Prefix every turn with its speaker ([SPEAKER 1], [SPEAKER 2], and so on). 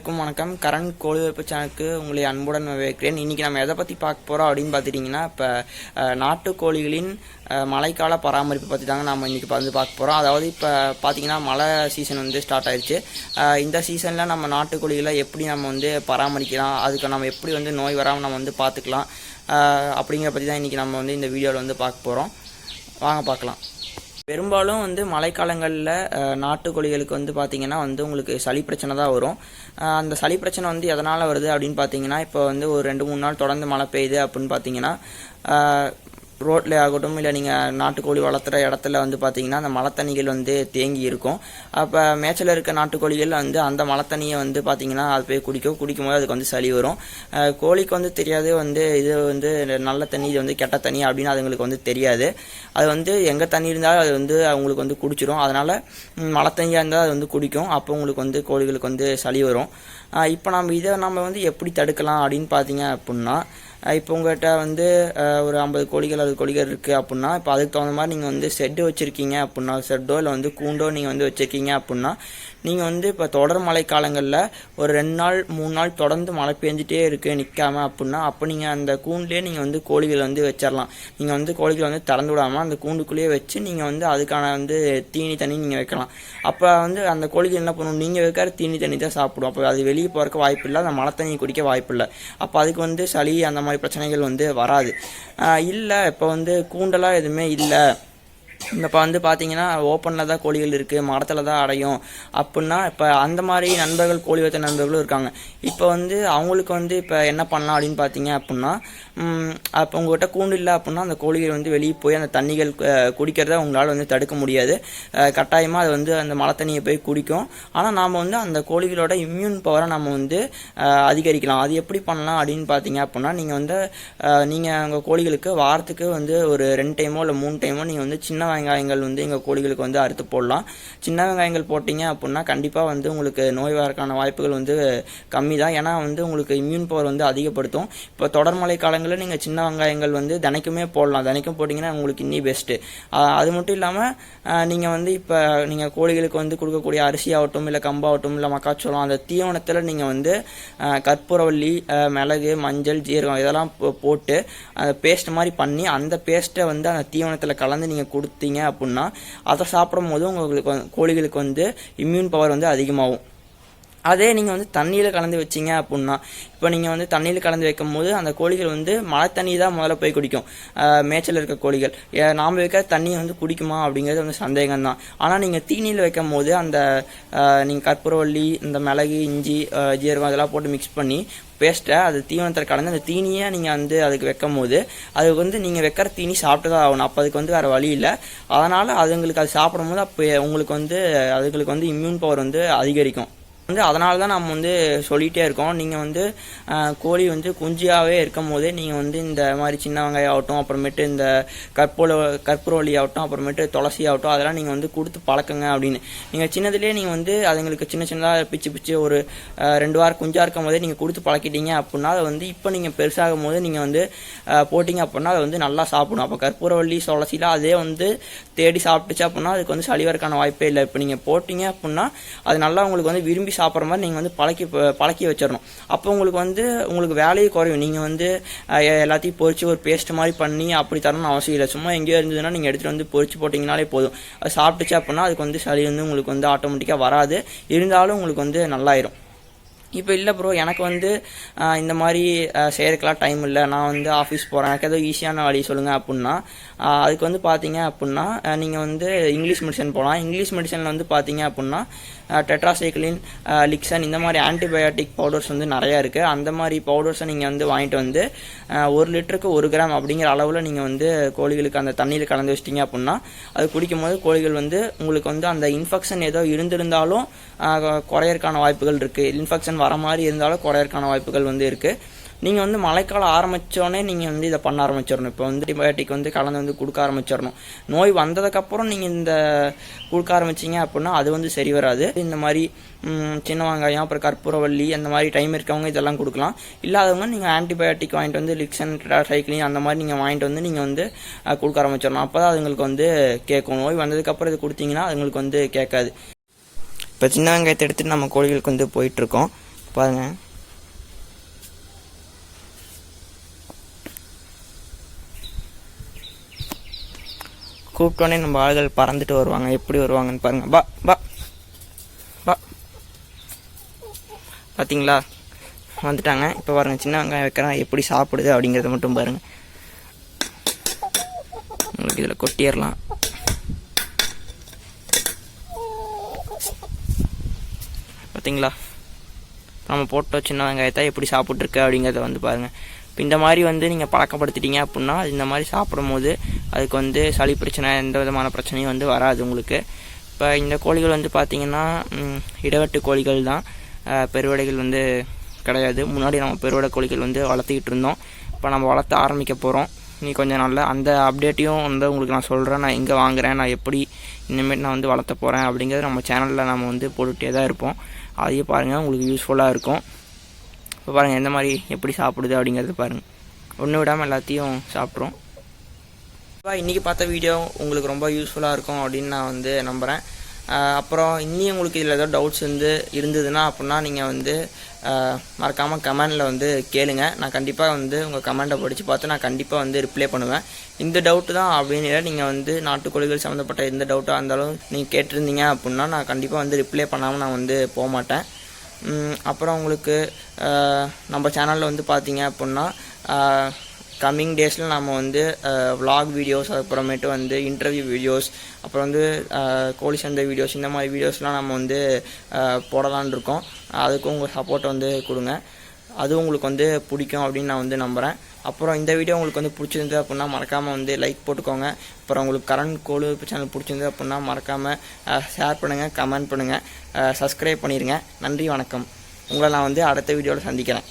[SPEAKER 1] அனைவருக்கும் வணக்கம். கரண் கோழி சேனலுக்கு உங்களை அன்புடன் வரவேற்கிறேன். இன்னைக்கு நம்ம எதை பற்றி பார்க்க போகிறோம் அப்படின்னு பார்த்துட்டிங்கன்னா இப்போ நாட்டு கோழிகளின் மழைக்கால பராமரிப்பு பற்றி தாங்க நம்ம இன்றைக்கி வந்து பார்க்க போகிறோம் அதாவது இப்போ பார்த்தீங்கன்னா மழை சீசன் வந்து ஸ்டார்ட் ஆயிடுச்சு இந்த சீசனில் நம்ம நாட்டுக்கோழிகளை எப்படி நம்ம வந்து பராமரிக்கலாம்? அதுக்கு நம்ம எப்படி வந்து நோய் வராமல் நம்ம வந்து பார்த்துக்கலாம் அப்படிங்கிற பற்றி தான் இன்றைக்கி நம்ம வந்து இந்த வீடியோவில் வந்து பார்க்க போகிறோம் வாங்க பார்க்கலாம். பெரும்பாலும் வந்து மழைக்காலங்களில் நாட்டுக்கோழிகளுக்கு வந்து பார்த்தீங்கன்னா வந்து உங்களுக்கு சளி பிரச்சனை தான் வரும். அந்த சளி பிரச்சனை வந்து எதனால் வருது அப்படின்னு பார்த்தீங்கன்னா இப்போ வந்து ஒரு ரெண்டு மூணு நாள் தொடர்ந்து மழை பெய்யுது அப்படின்னு பார்த்தீங்கன்னா ரோட்டில் ஆகட்டும் இல்லை நீங்கள் நாட்டுக்கோழி வளர்த்துற இடத்துல வந்து பார்த்தீங்கன்னா அந்த மழை தண்ணிகள் வந்து தேங்கி இருக்கும். அப்போ மேய்ச்சல் இருக்க நாட்டுக்கோழிகள் வந்து அந்த மழை தண்ணியை வந்து பார்த்தீங்கன்னா அது போய் குடிக்கும். குடிக்கும் போது அதுக்கு வந்து சளி வரும். கோழிக்கு வந்து தெரியாது வந்து இது வந்து நல்ல தண்ணி இது வந்து கெட்ட தண்ணி அப்படின்னு அதுங்களுக்கு வந்து தெரியாது. அது வந்து எங்கே தண்ணி இருந்தாலும் அது வந்து அவங்களுக்கு வந்து குடிச்சிரும். அதனால் மலத்தண்ணியாக மழை தண்ணியாக இருந்தால் அது வந்து குடிக்கும். அப்போ உங்களுக்கு வந்து கோழிகளுக்கு வந்து சளி வரும். இப்போ நம்ம இதை நம்ம வந்து எப்படி தடுக்கலாம் அப்படின்னு பார்த்தீங்க அப்படின்னா இப்போ உங்கள்கிட்ட வந்து ஒரு ஐம்பது கோழிகள் அது கோழிகள் இருக்குது அப்படின்னா இப்போ அதுக்கு தகுந்த மாதிரி நீங்கள் வந்து செட்டு வச்சுருக்கீங்க அப்படின்னா செட்டோ இல்லை வந்து கூண்டோ நீங்கள் வந்து வச்சுருக்கீங்க அப்படின்னா நீங்கள் வந்து இப்போ தொடர் மழை காலங்களில் ஒரு ரெண்டு நாள் மூணு நாள் தொடர்ந்து மழை பெஞ்சிட்டே இருக்குது நிற்காம அப்படின்னா அப்போ நீங்கள் அந்த கூண்டுலேயே நீங்கள் வந்து கோழிகள் வந்து வச்சிடலாம் நீங்கள் வந்து கோழிகளை வந்து திறந்து விடாமல் அந்த கூண்டுக்குள்ளேயே வச்சு நீங்கள் வந்து அதுக்கான வந்து தீனி தண்ணி நீங்கள் வைக்கலாம். அப்போ வந்து அந்த கோழிகள் என்ன பண்ணணும் நீங்கள் வைக்கிற தீனி தண்ணி தான் சாப்பிடும். அப்போ அது வெளியே போகிறக்கு வாய்ப்பு இல்லை அந்த மழை தண்ணி குடிக்க வாய்ப்பு இல்லை. அப்போ அதுக்கு வந்து சளி அந்த மாதிரி பிரச்சனைகள் வந்து வராது. இல்லை இப்போ வந்து கூண்டெல்லாம் எதுவுமே இல்லை. இப்போ வந்து பார்த்தீங்கன்னா ஓப்பனில் தான் கோழிகள் இருக்குது மரத்தில் தான் அடையும். அப்படின்னா இப்போ அந்த மாதிரி நண்பர்கள் கோழி வைத்த நண்பர்களும் இருக்காங்க. இப்போ வந்து அவங்களுக்கு வந்து இப்போ என்ன பண்ணலாம் அப்படின்னு பார்த்தீங்க அப்படின்னா அப்போ உங்கள்கிட்ட கூண்டு இல்லை அப்படின்னா அந்த கோழிகள் வந்து வெளியே போய் அந்த தண்ணிகள் குடிக்கிறத உங்களால் வந்து தடுக்க முடியாது. கட்டாயமாக அது வந்து அந்த மழை தண்ணியை போய் குடிக்கும். ஆனால் நாம் வந்து அந்த கோழிகளோட இம்யூன் பவரை நம்ம வந்து அதிகரிக்கலாம். அது எப்படி பண்ணலாம் அப்படின்னு பார்த்தீங்க அப்படின்னா நீங்கள் வந்து நீங்கள் உங்கள் கோழிகளுக்கு வாரத்துக்கு வந்து ஒரு ரெண்டு டைமோ இல்லை மூணு டைமோ நீங்கள் வந்து சின்ன வெங்காயங்கள் வந்து எங்கள் கோழிகளுக்கு வந்து அறுத்து போடலாம். சின்ன வெங்காயங்கள் போட்டிங்க அப்படின்னா கண்டிப்பாக வந்து உங்களுக்கு நோய் வரக்கான வாய்ப்புகள் வந்து கம்மி தான் ஏன்னா வந்து உங்களுக்கு இம்யூன் பவர் வந்து அதிகப்படுத்தும். இப்போ தொடர்மழை காலங்களில் நீங்கள் சின்ன வெங்காயங்கள் வந்து தினைக்குமே போடலாம். தினைக்கும் போட்டிங்கன்னா உங்களுக்கு இன்னி பெஸ்ட்டு அது மட்டும் இல்லாமல் நீங்கள் வந்து இப்போ நீங்கள் கோழிகளுக்கு வந்து கொடுக்கக்கூடிய அரிசி ஆகட்டும் இல்லை கம்பாகட்டும் இல்லை மக்காச்சோளம் அந்த தீவனத்தில் நீங்கள் வந்து கற்பூரவள்ளி மிளகு மஞ்சள் ஜீரகம் இதெல்லாம் போ- போட்டு அந்த பேஸ்ட் மாதிரி பண்ணி அந்த பேஸ்ட்டை வந்து அந்த தீவனத்தில் கலந்து நீங்கள் கொடுத்து கொடுத்தீங்க அப்படின்னா அதை சாப்பிடும் போது உங்களுக்கு கோழிகளுக்கு வந்து இம்யூன் பவர் வந்து அதிகமாகும். அதே நீங்கள் வந்து தண்ணியில் கலந்து வச்சீங்க அப்படின்னா இப்போ நீங்கள் வந்து தண்ணியில் கலந்து வைக்கும் போது அந்த கோழிகள் வந்து மழை தண்ணி தான் முதல்ல போய் குடிக்கும். மேய்ச்சல் இருக்க கோழிகள். ஏ- வைக்கிற தண்ணியை வந்து குடிக்குமா அப்படிங்கிறது வந்து சந்தேகம் தான். ஆனால் நீங்கள் தீனியில் வைக்கும் போது அந்த நீங்கள் கற்பூரவள்ளி இந்த மிளகு இஞ்சி ஜீரகம் இதெல்லாம் போட்டு மிக்ஸ் பண்ணி பேஸ்ட்டை அது தீவனத்தில் கலந்து அந்த தீனியை நீங்கள் வந்து அதுக்கு வைக்கும் போது அதுக்கு வந்து நீங்கள் வைக்கிற தீனி சாப்பிட்டு தான் ஆகணும். அப்போ அதுக்கு வந்து வேறு வழி இல்லை. அதனால் அதுங்களுக்கு அது சாப்பிடும்போது அப்போ உங்களுக்கு வந்து அதுங்களுக்கு வந்து இம்யூன் பவர் வந்து அதிகரிக்கும். வந்து அதனால தான் நம்ம வந்து சொல்லிகிட்டே இருக்கோம். நீங்கள் வந்து கோழி வந்து குஞ்சியாகவே இருக்கும் போதே நீங்கள் வந்து இந்த மாதிரி சின்ன வெங்காயம் ஆகட்டும் அப்புறமேட்டு இந்த கற்பூர கற்பூரவள்ளி ஆகட்டும் அப்புறமேட்டு துளசி ஆகட்டும் அதெல்லாம் நீங்கள் வந்து கொடுத்து பழக்குங்க அப்படின்னு. நீங்கள் சின்னதுலேயே நீங்கள் வந்து அதுங்களுக்கு சின்ன சின்னதாக பிச்சு பிச்சு ஒரு ரெண்டு வாரம் குஞ்சாக இருக்கும் போதே நீங்கள் கொடுத்து பழக்கிட்டீங்க அப்படின்னா அது வந்து இப்போ நீங்கள் பெருசாகும் போது நீங்கள் வந்து போட்டிங்க அப்படின்னா அது வந்து நல்லா சாப்பிடும் அப்போ கற்பூரவள்ளி துளசிலாம் அதே வந்து தேடி சாப்பிட்டுச்சு அப்படின்னா அதுக்கு வந்து சளிவருக்கான வாய்ப்பே இல்லை. இப்போ நீங்கள் போட்டிங்க அப்படின்னா அது நல்லா உங்களுக்கு வந்து விரும்பி சாப்பிட்ற மாதிரி நீங்கள் வந்து பழக்கி பழக்கி வச்சிடணும் அப்போ உங்களுக்கு வந்து உங்களுக்கு வேலையை குறையும். நீங்கள் வந்து எல்லாத்தையும் பொறிச்சு ஒரு பேஸ்ட் மாதிரி பண்ணி அப்படி தரணும்னு அவசியம் இல்லை. சும்மா எங்கேயோ இருந்ததுன்னா நீங்கள் எடுத்துகிட்டு வந்து பொறிச்சு போட்டிங்கனாலே போதும். அது சாப்பிட்டுச்சு அப்படின்னா அதுக்கு வந்து சளி வந்து உங்களுக்கு வந்து ஆட்டோமேட்டிக்காக வராது. இருந்தாலும் உங்களுக்கு வந்து நல்லாயிரும். இப்போ இல்லை ப்ரோ எனக்கு வந்து இந்த மாதிரி செய்கிறதுக்கெலாம் டைம் இல்லை. நான் வந்து ஆஃபீஸ் போகிறேன் எனக்கு ஏதோ ஈஸியான வழி சொல்லுங்கள் அப்படின்னா அதுக்கு வந்து பார்த்தீங்க அப்படின்னா நீங்கள் வந்து இங்கிலீஷ் மெடிசன் போகலாம் இங்கிலீஷ் மெடிசனில் வந்து பார்த்தீங்க அப்படின்னா டெட்ராசைக்ளின் லிக்சன் இந்த மாதிரி ஆன்டிபயோட்டிக் பவுடர்ஸ் வந்து நிறையா இருக்குது அந்த மாதிரி பவுடர்ஸை நீங்கள் வந்து வாங்கிட்டு வந்து ஒரு லிட்டருக்கு ஒரு கிராம் அப்படிங்கிற அளவில் நீங்கள் வந்து கோழிகளுக்கு அந்த தண்ணியில் கலந்து வச்சிட்டிங்க அப்படின்னா அது குடிக்கும்போது கோழிகள் வந்து உங்களுக்கு வந்து அந்த இன்ஃபெக்ஷன் ஏதோ இருந்திருந்தாலும் குறையறக்கான வாய்ப்புகள் இருக்குது இன்ஃபெக்ஷன் வர மாதிரி இருந்தாலும் குறையறதுக்கான வாய்ப்புகள் வந்து இருக்குது நீங்கள் வந்து மழைக்காலம் ஆரம்பித்தோடனே நீங்கள் வந்து இதை பண்ண ஆரம்பிச்சிடணும். இப்போ வந்து டிபயோட்டிக் வந்து கலந்து வந்து கொடுக்க ஆரம்பிச்சிடணும். நோய் வந்ததுக்கப்புறம் நீங்கள் இந்த கொடுக்க ஆரம்பிச்சீங்க அப்படின்னா அது வந்து சரி வராது. இந்த மாதிரி சின்ன வெங்காயம் அப்புறம் கற்பூரவள்ளி அந்த மாதிரி டைம் இருக்கவங்க இதெல்லாம் கொடுக்கலாம். இல்லாதவங்க நீங்கள் ஆன்டிபயோட்டிக் வாங்கிட்டு வந்து லிக்ஸன் சைக்ளின் அந்த மாதிரி நீங்கள் வாங்கிட்டு வந்து நீங்கள் வந்து கொடுக்க ஆரம்பிச்சிடணும். அப்போ தான் அதுங்களுக்கு வந்து கேட்கும். நோய் வந்ததுக்கப்புறம் இது கொடுத்தீங்கன்னா அதுங்களுக்கு வந்து கேட்காது. இப்போ சின்ன வெங்காயத்தை எடுத்துட்டு நம்ம கோழிகளுக்கு வந்து போயிட்டுருக்கோம் பாருங்கள் ¿eh? கூப்பிட்டோன்னே நம்ம ஆள்கள் பறந்துட்டு வருவாங்க. எப்படி வருவாங்கன்னு பாருங்க. பா பா பா பார்த்தீங்களா வந்துட்டாங்க. இப்போ பாருங்க சின்ன வெங்காயம் வைக்கிறேன் எப்படி சாப்பிடுது அப்படிங்கிறத மட்டும் பாருங்க. உங்களுக்கு இதில் கொட்டிடலாம். பார்த்தீங்களா நம்ம போட்ட சின்ன வெங்காயத்தை எப்படி சாப்பிட்ருக்கு அப்படிங்கிறத வந்து பாருங்கள் இப்போ இந்த மாதிரி வந்து நீங்கள் பழக்கப்படுத்திட்டீங்க அப்படின்னா அது இந்த மாதிரி சாப்பிடும் போது அதுக்கு வந்து சளி பிரச்சனை எந்த விதமான பிரச்சனையும் வந்து வராது உங்களுக்கு. இப்போ இந்த கோழிகள் வந்து பார்த்தீங்கன்னா இடவெட்டு கோழிகள் தான். பெருவடைகள் வந்து கிடையாது. முன்னாடி நம்ம பெருவடை கோழிகள் வந்து வளர்த்துக்கிட்டு இருந்தோம். இப்போ நம்ம வளர்த்த ஆரம்பிக்க போகிறோம் நீ கொஞ்சம் நாளில் அந்த அப்டேட்டையும் வந்து உங்களுக்கு நான் சொல்கிறேன் நான் எங்கே வாங்குகிறேன் நான் எப்படி இனிமேல் நான் வந்து வளர்த்த போகிறேன் அப்படிங்கிறது நம்ம சேனலில் நம்ம வந்து போட்டுகிட்டே தான் இருப்போம். அதையும் பாருங்கள் உங்களுக்கு யூஸ்ஃபுல்லாக இருக்கும். இப்போ பாருங்கள் எந்த மாதிரி எப்படி சாப்பிடுது அப்படிங்கிறது பாருங்கள் ஒன்று விடாமல் எல்லாத்தையும் சாப்பிட்றோம் இன்றைக்கி பார்த்த வீடியோ உங்களுக்கு ரொம்ப யூஸ்ஃபுல்லாக இருக்கும் அப்படின்னு நான் வந்து நம்புகிறேன் அப்புறம் இன்னும் உங்களுக்கு இதில் ஏதோ டவுட்ஸ் வந்து இருந்ததுன்னா அப்படின்னா நீங்கள் வந்து மறக்காமல் கமெண்டில் வந்து கேளுங்க. நான் கண்டிப்பாக வந்து உங்கள் கமெண்டை படித்து பார்த்து நான் கண்டிப்பாக வந்து ரிப்ளை பண்ணுவேன். இந்த டவுட்டு தான் அப்படின்னு நீங்கள் வந்து நாட்டுக்கோழிகள் சம்மந்தப்பட்ட எந்த டவுட்டாக இருந்தாலும் நீங்கள் கேட்டிருந்தீங்க அப்படின்னா நான் கண்டிப்பாக வந்து ரிப்ளை பண்ணாமல் நான் வந்து போக மாட்டேன். அப்புறம் உங்களுக்கு நம்ம சேனலில் வந்து பார்த்தீங்க அப்படின்னா கம்மிங் டேஸில் நம்ம வந்து விலாக் வீடியோஸ் அதுக்கப்புறமேட்டு வந்து இன்டர்வியூ வீடியோஸ் அப்புறம் வந்து கோழி சந்தை வீடியோஸ் இந்த மாதிரி வீடியோஸ்லாம் நம்ம வந்து போடலான் போடலான்னு இருக்கோம். அதுக்கும் உங்கள் சப்போர்ட் வந்து கொடுங்க. அது உங்களுக்கு வந்து பிடிக்கும் அப்படின்னு நான் வந்து நம்புகிறேன் அப்புறம் இந்த வீடியோ உங்களுக்கு வந்து பிடிச்சிருந்தது அப்படின்னா மறக்காமல் வந்து லைக் போட்டுக்கோங்க. அப்புறம் உங்களுக்கு கரண்ட் கோழு சேனல் பிடிச்சிருந்தது அப்படின்னா மறக்காமல் ஷேர் பண்ணுங்கள் கமெண்ட் பண்ணுங்கள் சப்ஸ்கிரைப் பண்ணிடுங்க நன்றி வணக்கம். உங்களை நான் வந்து அடுத்த வீடியோவில் சந்திக்கிறேன்.